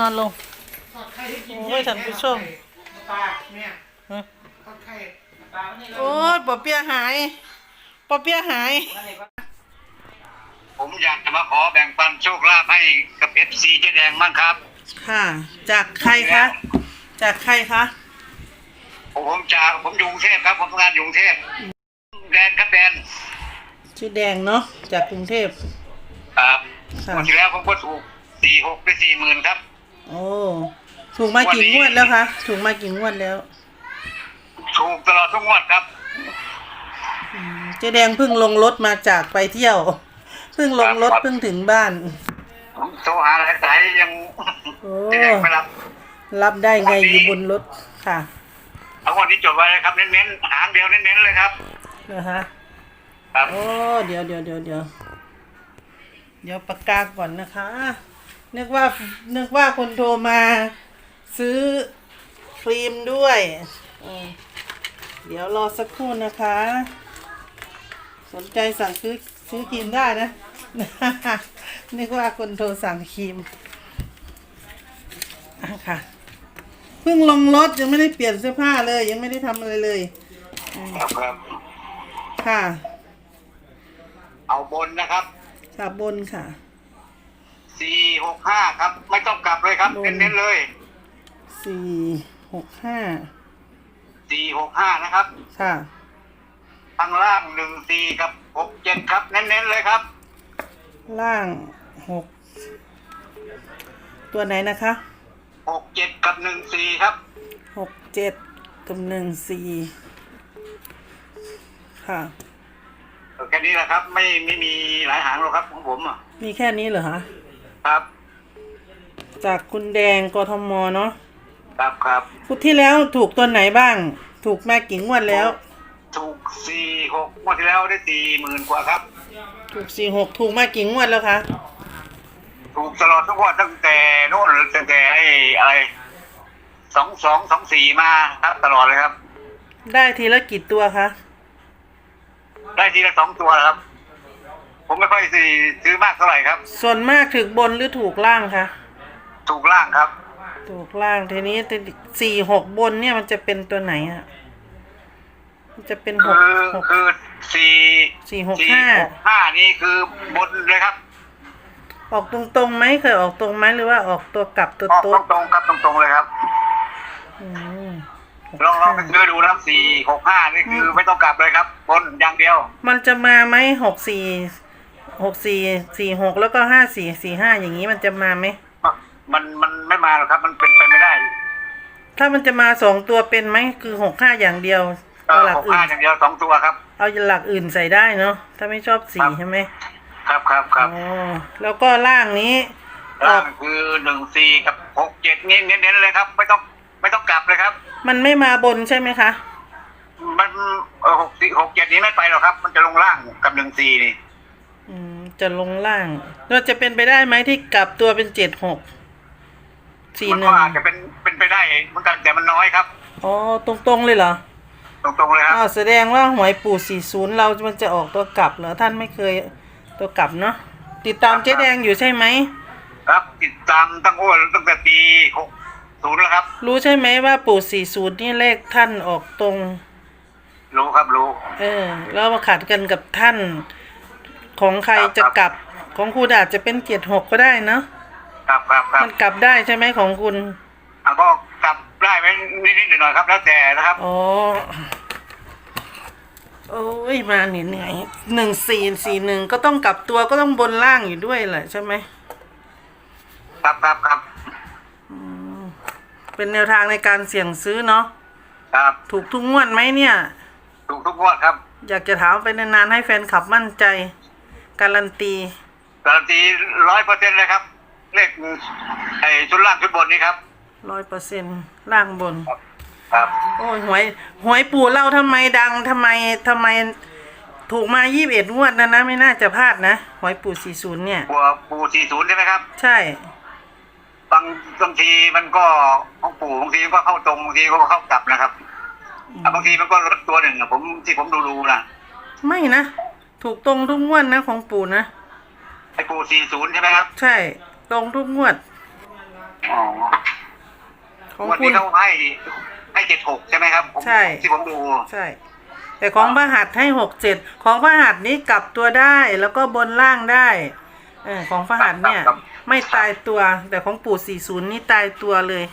นอนลง ทอดไข่ให้กินโอ้ยท่านผู้ชม ปลาเนี่ยฮะทอดไข่ปลาไม่ได้เลยโอ้ยปอเปียหายปอเปียหาย ผมอยากจะมาขอแบ่งปันโชคลาภให้กับเอฟซีเจ๊แดงบ้างครับ ค่ะ จากใครคะ จากใครคะ ผมจะผมอยู่กรุงเทพครับ ผมทำงานอยู่กรุงเทพแดนครับแดนชื่อแดงเนาะ จากกรุงเทพครับ ค่ะ วันที่แล้วผมก็ถูกสี่หกไปสี่หมื่นครับ โอ้ถูกมากี่งวดแล้วคะถูกมากี่งวดแล้วถูกตลอดทุกงวดครับอืมเจ๊แดงเพิ่งลงรถมาจากไปเที่ยว เพิ่งลงรถครับเพิ่งถึงบ้าน ผมโทรหาหลายสายยังโอ้เจ๊แดงไม่รับรับได้ไงอยู่บนรถค่ะเอาวันนี้จดไว้เลยครับเน้นๆหางเดียวเน้นๆเลยครับ นะคะครับ โอ้เดี๋ยวเดี๋ยวเดี๋ยวเดี๋ยวเดี๋ยวประกาศก่อนนะคะ นึกว่านึกว่าคนโทรมาซื้อครีมด้วยอืมเดี๋ยวรอสักครู่นะคะ สนใจสั่งซื้อซื้อครีมได้นะ นึกว่าคนโทรสั่งครีมอะค่ะเพิ่งลงรถยังไม่ได้เปลี่ยนเสื้อผ้าเลย ยังไม่ได้ทำอะไรเลยครับครับค่ะ เอาบนนะครับค่ะบนค่ะ สี่หกห้าครับ ไม่ต้องกลับเลยครับบนเน้นๆเลยสี่หกห้าสี่หกห้านะครับ ค่ะข้างล่างหนึ่งสี่กับหกเจ็ดครับ เน้นๆเลยครับ ล่างหกตัวไหนนะคะหกเจ็ดกับหนึ่งสี่ครับหกเจ็ดกับหนึ่งสี่ค่ะแค่นี้แหละครับ ไม่ไม่มีหลายหางหรอกครับของผมอะมีแค่นี้เหรอคะ ครับ จากคุณแดงกทมเนาะครับครับพุธที่แล้วถูกตัวไหนบ้าง ถูกมากี่งวดแล้ว ถูกสี่หกงวดที่แล้วได้สี่หมื่นกว่าครับ ถูกสี่หกถูกมากี่งวดแล้วคะถูกตลอดทุกงวดตั้งแต่โน่นตั้งแต่ไอ้อะไรสองสองสองสี่มาครับ ตลอดเลยครับ ได้ทีละกี่ตัวคะได้ทีละสองตัวครับ ผมไม่ค่อยซื้อซื้อมากเท่าไหร่ครับ ส่วนมากถูกบนหรือถูกล่างคะถูกล่างครับ ถูกล่างทีนี้สี่หกบนเนี่ยมันจะเป็นตัวไหนอะมันจะเป็นหคืกอหกคือสี่สี่หกสี่ห้าหกห้านี่คือบนเลยครับออกตรงๆไหมเคยออกตรงไหมหรือว่าออกตัวกลับตัวออกโต๊ะตรงๆครับตรงๆเลยครับ อืมลองลองไปซื้อดูนะครับสี่หกห้านี่คือไม่ต้องกลับเลยครับ บนอย่างเดียว มันจะมาไหมหกสี่ หกสี่สี่หกแล้วก็ห้าสี่สี่ห้าอย่างนี้มันจะมาไหมมันมันไม่มาหรอกครับ มันเป็นไปไม่ได้ ถ้ามันจะมาสองตัวเป็นไหมคือหกห้าอย่างเดียวเอเอาอหลักหกอื่ห้านอย่างเดียวสองตัวครับ เอาหลักอื่นใส่ได้เนาะถ้าไม่ชอบสี่ใช่ไหมครับครับครับอ๋อแล้วก็ล่างนี้ออล่ากงคือหนึ่งสี่กับหกเจ็ดนี่เน้นๆเลยครับไม่ต้องไม่ต้องกลับเลยครับ มันไม่มาบนใช่ไหมคะ มันเออหกสี่หกเจ็ดนี้ไม่ไปหรอกครับ มันจะลงล่างกับหนึ่งสี่นี่อืม จะลงล่างเราจะเป็นไปได้ไหมที่กลับตัวเป็นเจ็ดหกสี่มันหนึ่ก็งอาจจะเป็นเป็นไปได้เหมือนกันแต่มันน้อยครับ อ๋อตรงๆเลยเหรอตรงๆเลยครับอ้าวแสดงว่าหวยปู่สี่ศูนย์เรามันจะออกตัวกลับเหรอท่านไม่เคยตัวกลับเนาะติดตามเจ๊แดงอยู่ใช่ไหม ครับ ติดตามตั้งโอ้ยตั้งแต่ปีหกศูนย์แล้วครับ รู้ใช่ไหมว่าปู่สี่ศูนย์นี่เลขท่านออกตรง รู้ครับรู้ เออแล้วมาขัดกันกับท่าน ของใครจะกลับของคุณอาจจะเป็นเจ็ดหกก็ได้เนาะครับครับครับมันกลับได้ใช่ไหมของคุณอะก็กลับได้ไหมนิดๆหน่อยๆครับ แล้วแต่นะครับอ๋อโอ้ยมาเหนื่อยๆหนึ่งสี่สี่หนึ่งก็ต้องกลับตัวก็ต้องบนล่างอยู่ด้วยแหละใช่ไหมครับครับครับเป็นแนวทางในการเสี่ยงซื้อเนาะครับ ถูกทุกงวดไหมเนี่ย ถูกทุกงวดครับ อยากจะถามไปนานๆให้แฟนคลับมั่นใจ การันตีการันตีร้อยเปอร์เซ็นต์เลยครับ เลขไอ้ชุดล่างชุดบนนี้ครับร้อยเปอร์เซ็นล่างบน ครับโอ้ยหวยหวยปู่เล่าทำไมดังทำไมทำไมถูกมายี่สิบเอ็ดงวดนะนะ ไม่น่าจะพลาดนะหวยปู่สี่ศูนย์เนี่ยปัวปูสี่ศูนย์ใช่ไหมครับ ใช่ บางบางทีมันก็ของปู่บางทีก็เข้าตรงบางทีก็เข้ากลับนะครับอะบางทีมันก็ลดตัวหนึ่งอะผมที่ผมดูดูๆนะไม่นะ ถูกตรงทุกงวดนะของปู่นะ ไอ้ปูสี่ศูนย์ใช่ไหมครับใช่ ตรงทุกงวดไอ้อ๋อของวันคุนี้ณ เขาให้ให้เจ็ดหกใช่ไหมครับผมใช่ ที่ผมดูใช่ แต่ของพระหัตถ์ให้หกเจ็ดของพระหัตถ์นี้กลับตัวได้แล้วก็บนล่างได้เออของพระหัตถ์เนี่ย ไม่ตายตัว แต่ของปู่สี่ศูนย์นี่ตายตัวเลย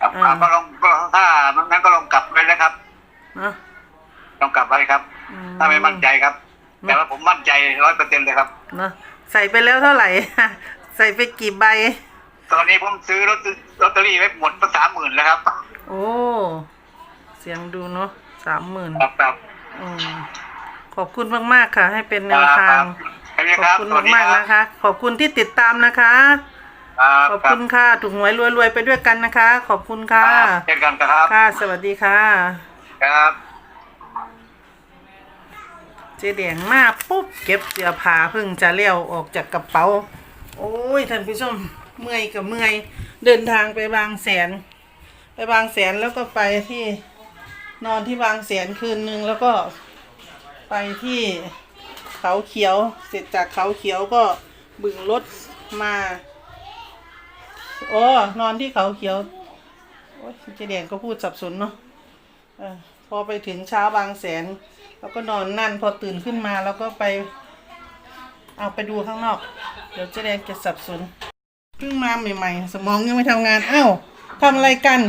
ครับอ่าก็ลองก็ถ้างั้นก็ลองกลับไว้นะครับเนาะลองกลับไว้ครับ อืถ้าไม่มั่นใจครับ แต่ว่าผมมั่นใจร้อยเปอร์เซ็นต์เลยครับเนาะใส่ไปแล้วเท่าไหร่ ใส่ไปกี่ใบ ตอนนี้ผมซื้อลอตเตอลอตเตอรี่ไว้หมดตั้งสามหมื่นแล้วครับ โอ้ เสียงดูเนาะสามหมื่นครับครับอืมขอบคุณมากๆค่ะ ให้เป็นแนวทางครับขอบคุณมากๆนะคะ ขอบคุณที่ติดตามนะคะครับขอบคุณค่ะ ถูกหวยรวยๆไปด้วยกันนะคะ ขอบคุณครัค่ะบเช่นกันครับ ค่ะ สวัสดีค่ะ ครับเจ๊แดงมาปุ๊บเก็บเสื้อผ้าเพิ่งจะเลี้ยวออกจากกระเป๋า โอ้ยท่านผู้ชมเมื่อยกับเมื่อยเดินทางไปบางแสน ไปบางแสนแล้วก็ไปที่นอนที่บางแสนคืนนึงแล้วก็ไปที่เขาเขียวเสร็จจากเขาเขียวก็บึงรถมาโอ้นอนที่เขาเขียวโอ้ยเจ๊แดงก็พูดสับสนเนาะ พอไปถึงเช้าบางแสนแล้วก็นอนนั่นพอตื่นขึ้นมาแล้วก็ไป เอาไปดูข้างนอก เดี๋ยวเจ๊แดงจะสับสนเพิ่งมาใหม่ๆ สมองยังไม่ทำงานอ้าวทำอะไรกัน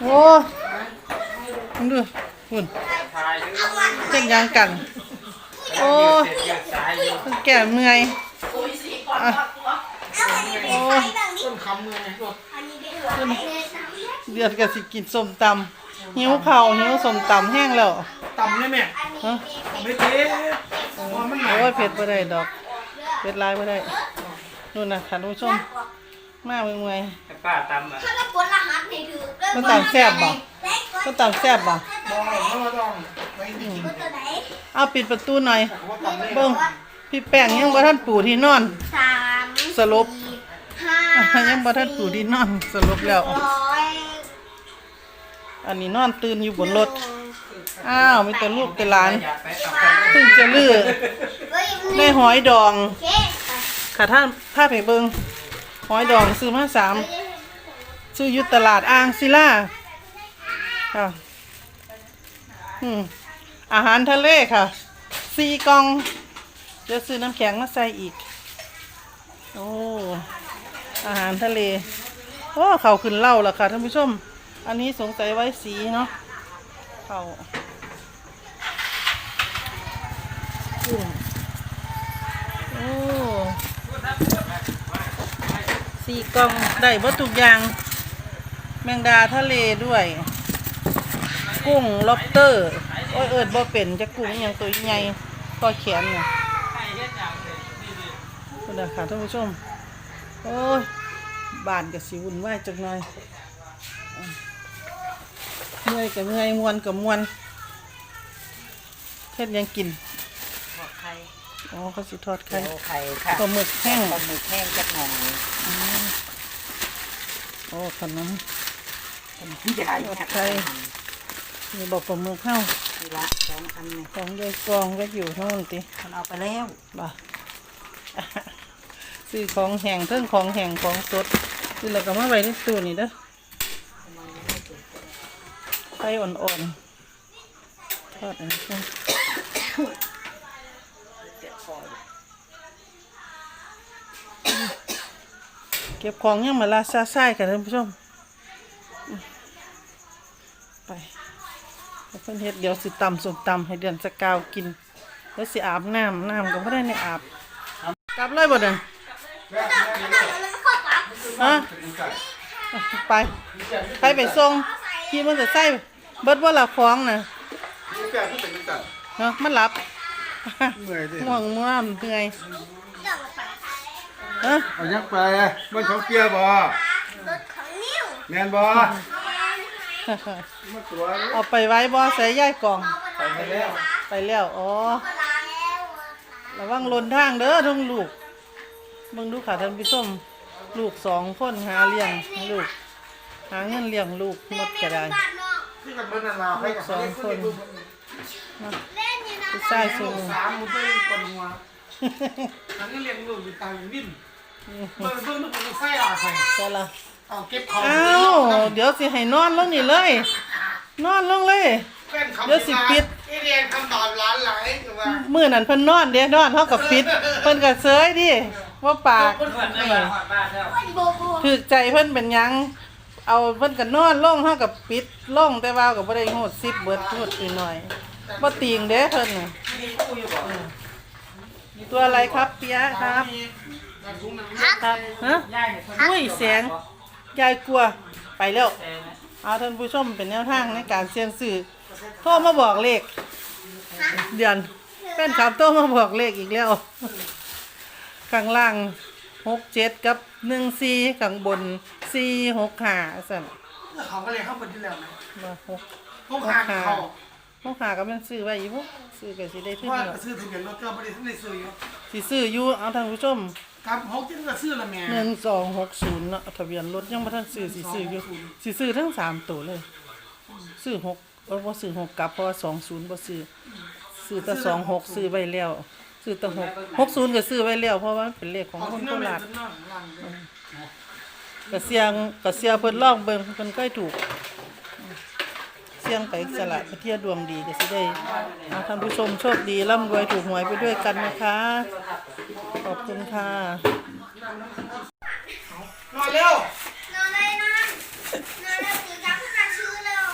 โอ้มึงดูหุ่นเจ๊งยังกัน โอ้เพิ่งแก่เมื่อยอะโอ้ต้นคำมือไงรถเดือดกับสิกินส้มตำ หิวข้าวหิวส้มตำแห้งแล้วต่ำเลยแม่ฮะไม่เจ๊ว่ามันไหนโอ้ยเผ็ดไม่ได้ดอกเผ็ดหลายไม่ได้นู่นนะท่านผู้ชมมาเมื่อยป้าตำอะถ้าเราปวดรหัสนี่ถือๆมันต่ำแซ่บบ่มันต่ำแซ่บบ่บอกว่าต้องไม่ดีปวดตัวไหนเอาปิดประตูหน่อยว่าต่ำเลยเบิ่งพี่แป้งยังบ่ทันปูที่นอน สามสรุปสี่ห้ายังบ่ทันปูที่นอนสรุปแล้ว ร้อย อันนี้นอนตื่นอยู่บนรถ อ้าวมีแต่ลูกแต่หลานอยากไปต่ำกันเพิ่งจะลื้อเฮ้ยได้หอยดองโอเคค่ะท่านภาพให้เบิ่งหอยดองซื้อมาสามซื้ออยุตลาดอ่างศิลาค่ะอืมอาหารทะเลค่ะสี่กล่องเดี๋ยวซื้อน้ำแข็งมาใส่อีก โอ้อาหารทะเลโอ้เขาขึ้นเหล่าแล้วค่ะท่านผู้ชม อันนี้สงสัยไว้สีเนาะเข่ากุ้งโอ้สี่กล่องได้วัตถุกอย่าง แมงดาทะเลด้วย กุ้งล็อบเตอร์โอ้ยเอิดบ่เป็นจะกุ้งอย่างตัวใหญ่ก็แขนเนี่ยคุณนะค่ะท่านผู้ชม โอ้ยบานกับสิวุ่นวายจักหน่อย เมื่อยกับเมื่อยมวนกับมวนเฮ็ดหยังกินทอดไข่อ๋อเขาสิทอดไข่เจียวไข่ค่ะปลาหมึกแห้งปลาหมึกแห้งจักหน่อยโอ้ขนมใหญ่ทอดไข่มีบอกปลาหมึกเข้าทีละสองอันนี่ของยายกองก็อยู่โน่นติมันเอาไปแล้วบ่าซื้อของแห้งเทิงของแห้งของสดซื้อแล้วก็มาไว้ในตู้นี่เด้อ ไข่อ่อนๆ ทอดนนี้ก่อนเก็บของยังมาลาซาไส้ค่ะท่านผู้ชม ไปเพิ่นเฮ็ดเดี๋ยวสิตำส้มตำให้เดือนสกาวกิน แล้วสิอาบน้ำน้ำก็ไม่ได้ในอาบ กลับเลยบ่เด้อฮะไปใครไปส่งขี่มันจะใส่ เบิดว่าละคล้องน่ะแกที่เป็นกันเนาะมันหลับเมื่อยดิง่วงม่วงเหนื่อยฮะเอายักไปมันของเกียร์บ่รถของนิ้วแมนบ่มาตัวเอาไปไว้บ่ใส่ย่ายกล่อง ไปแล้วไปแล้วอ๋อเวลาแล้วระวังหล่นทางเด้อทั้งลูกเบิ่งดูค่ะท่านผู้ชมลูกสองคนหาเลี้ยงลูก หาเงินเลี้ยงลูกหมดก็ได้บ้านนอก ที่กันเบิ่นลาให้กับสองคนเล่นอยู่นะผู้ชายสูงสามมันเป็นคนหัวอันนี้เลี้ยงลูกอยู่ตามวินเบิ่งเบิ่งมันเป็นไส้อะใส่ใช่ละเอาเก็บของอ้าวเดี๋ยวสิให้นอนลงนี่เลย นอนลงเลยแป้นเขาเดี๋ยวสิปิด ไอเรียนคำตอบร้านหลายคือว่ามื้อนั้นเพิ่นนอนเด้นอนเฮากับปิด เพิ่นก็เซยดิว่าปาก คนอื่นได้มาหอดบ้านแล้วโบโบถูกใจเพิ่นเป็นหยัง เอาเพิ่นก็นอนลงเฮากับปิดลงแต่ว่าก็บ่ได้โหดซิบเบิดโหดอีหน่อยบ่ติงเด้เพิ่นน่ะตัวอะไรครับเปียะครับครับฮะอุ้ยเสียงยายกลัวไปแล้วเอาท่านผู้ชมเป็นแนวทางในการเสี่ยงสื่อโทรมาบอกเลข เดือนเป็นขับโทรมาบอกเลขอีกแล้วข้างล่าง หกเจ็ดกับหนึ่งสี่ข้างบนสี่หกห้าสั่นเขาก็เลยเข้าไปที่แล้วนะมาหกพวกหางเขาหกห้าก็เป็นซื้อไว้อยู่พวกซื้อก็สิได้เพขึ้นราะว่าแล้วซื้อทะเบียนรถก็ไม่ได้ไม่ได้ซื้ออยู่สิซื้ออยู่เอาท่านผู้ชมครับหกเจ็ดก็ซื้อละแม่ หนึ่งสองหกศูนย์เนาะทะเบียนรถยังบ่ทันซื้อสิซื้ออยู่สิซื้อทั้งสามตัวเลย ซื้อหกเออบ่ซื้อหกกลับเพราะว่าสองศูนย์บ่ซื้อซื้อแต่สองหกซื้อไว้แล้ว ซื้อแต่หกหกศูนย์ก็ซื้อไว้แล้วเพราะว่ามันเป็นเลขของเอาคนที่โคนั่นเลยราชที่นั่นหลังเลยกระเสียงกระเสียเพิ่นลองเบิ่งเพิ่นก็ถูก เสียงไปสละไปเที่ยวดวงดีก็สิได้เอาท่านผู้ชมโชคดีร่ำรวยถูกหวยไปด้วยกันนะคะ ขอบคุณค่ะนอนเร็ว นอนเลยนอนนอนแล้วสีจับขึ้นมาชื่อเร็ว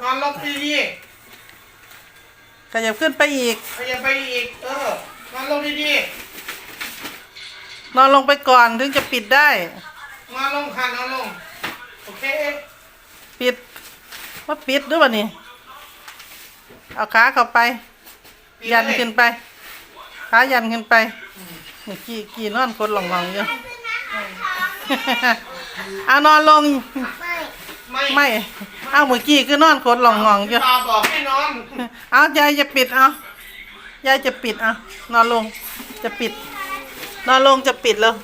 นอนลงดีดี ขยับขึ้นไปอีก ขยับไปอีก เออ นอนลงดีดีนอนลงไปก่อนถึงจะปิดได้นอนลงค่ะนอนลง โอเค ปิดว่าปิดด้วยป่ะนี่ เอาขาเข้าไปยันขึ้นไป ขายันขึ้นไปนี่กี่กี่นอนคนหลงๆอยู่ เอานอนลงไม่ ไม่ไม่ เอาเมื่อกี้คือนอนคนหลงๆอยู่ตาบอกให้นอนเอายายจะปิดเอายายจะปิดเอานอนลงจะปิด นอนลงจะปิดแล้ว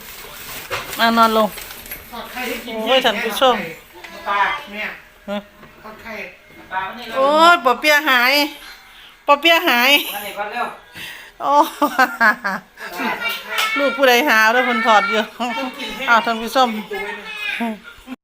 เอานอนลงทอดไข่ให้กินโอ้ยท่านผู้ชมปลาเนี่ยฮะทอดไข่โอ้ยปอเปียหายปอเปียหายโอ้ลูกผู้ใดหาแล้วคนถอดอยู่อ้าวท่านผู้ชมดูไว้นะ